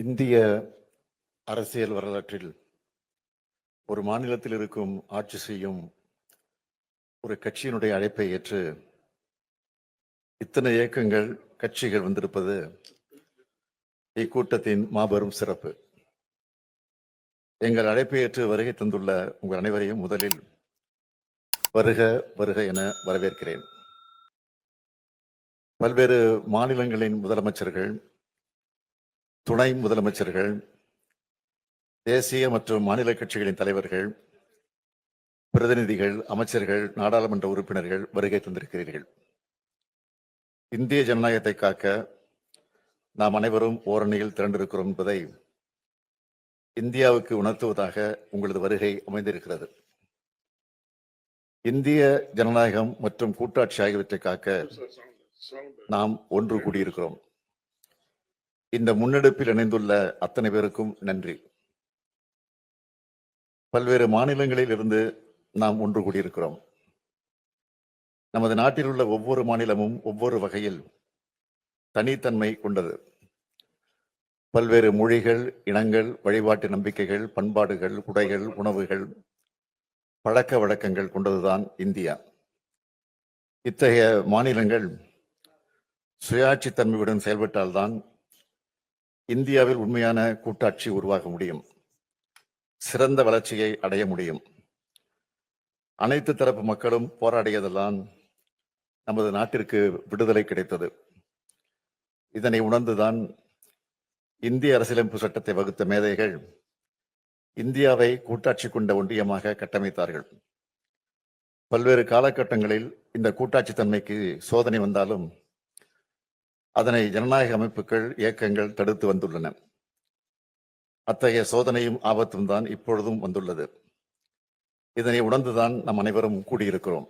இந்திய அரசியல் வரலாற்றில் ஒரு மாநிலத்தில் இருக்கும் ஆட்சி செய்யும் ஒரு கட்சியினுடைய அழைப்பை ஏற்று இத்தனை இயக்கங்கள் கட்சிகள் வந்திருப்பது இக்கூட்டத்தின் மாபெரும் சிறப்பு. எங்கள் அழைப்பை ஏற்று வருகை தந்துள்ள உங்கள் அனைவரையும் முதலில் வருக வருக என வரவேற்கிறேன். பல்வேறு மாநிலங்களின் முதலமைச்சர்கள் துணை முதலமைச்சர்கள் தேசிய மற்றும் மாநில கட்சிகளின் தலைவர்கள் பிரதிநிதிகள் அமைச்சர்கள் நாடாளுமன்ற உறுப்பினர்கள் வருகை தந்திருக்கிறீர்கள். இந்திய ஜனநாயகத்தை காக்க நாம் அனைவரும் ஓரணியில் திரண்டிருக்கிறோம் என்பதை இந்தியாவுக்கு உணர்த்துவதாக உங்களது வருகை அமைந்திருக்கிறது. இந்திய ஜனநாயகம் மற்றும் கூட்டாட்சி ஆகியவற்றை காக்க நாம் ஒன்று கூடியிருக்கிறோம். இந்த முன்னெடுப்பில் இணைந்துள்ள அத்தனை பேருக்கும் நன்றி. பல்வேறு மாநிலங்களில் இருந்து நாம் ஒன்று கூடியிருக்கிறோம். நமது நாட்டில் உள்ள ஒவ்வொரு மாநிலமும் ஒவ்வொரு வகையில் தனித்தன்மை கொண்டது. பல்வேறு மொழிகள் இனங்கள் வழிபாட்டு நம்பிக்கைகள் பண்பாடுகள் உடைகள் உணவுகள் பழக்க வழக்கங்கள் கொண்டதுதான் இந்தியா. இத்தகைய மாநிலங்கள் சுயாட்சி தன்மையுடன் செயல்பட்டால்தான் இந்தியாவில் உண்மையான கூட்டாட்சி உருவாக முடியும். சிறந்த வளர்ச்சியை அடைய முடியும். அனைத்து தரப்பு மக்களும் போராடியதெல்லாம் நமது நாட்டிற்கு விடுதலை கிடைத்தது. இதனை உணர்ந்துதான் இந்திய அரசியலமைப்பு சட்டத்தை வகுத்த மேதைகள் இந்தியாவை கூட்டாட்சி கொண்ட ஒன்றியமாக கட்டமைத்தார்கள். பல்வேறு காலகட்டங்களில் இந்த கூட்டாட்சி தன்மைக்கு சோதனை வந்தாலும் அதனை ஜனநாயக அமைப்புகள் இயக்கங்கள் தடுத்து வந்துள்ளன. அத்தகைய சோதனையும் ஆபத்தும் தான் இப்பொழுதும் வந்துள்ளது. இதனை உணர்ந்துதான் நம் அனைவரும் கூடியிருக்கிறோம்.